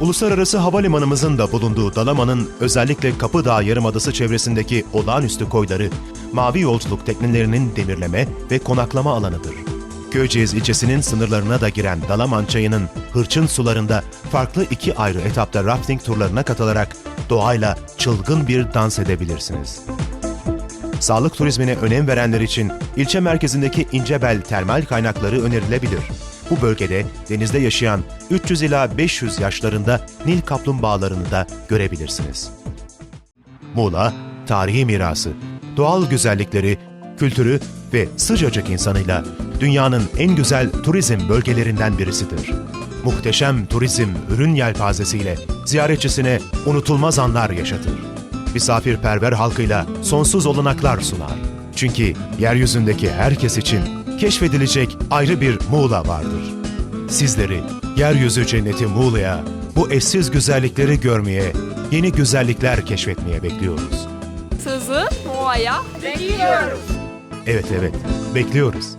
Uluslararası havalimanımızın da bulunduğu Dalaman'ın özellikle Kapıdağ Yarımadası çevresindeki olağanüstü koyları, mavi yolculuk teknelerinin demirleme ve konaklama alanıdır. Köyceğiz ilçesinin sınırlarına da giren Dalaman çayının hırçın sularında farklı iki ayrı etapta rafting turlarına katılarak doğayla çılgın bir dans edebilirsiniz. Sağlık turizmine önem verenler için ilçe merkezindeki İncebel termal kaynakları önerilebilir. Bu bölgede denizde yaşayan 300 ila 500 yaşlarında Nil kaplumbağalarını da görebilirsiniz. Muğla, tarihi mirası, doğal güzellikleri, kültürü ve sıcacık insanıyla dünyanın en güzel turizm bölgelerinden birisidir. Muhteşem turizm ürün yelpazesiyle ziyaretçisine unutulmaz anlar yaşatır. Misafirperver halkıyla sonsuz olanaklar sunar. Çünkü yeryüzündeki herkes için keşfedilecek ayrı bir Muğla vardır. Sizleri yeryüzü cenneti Muğla'ya, bu eşsiz güzellikleri görmeye, yeni güzellikler keşfetmeye bekliyoruz. Sızı Muğla'ya Evet evet, bekliyoruz.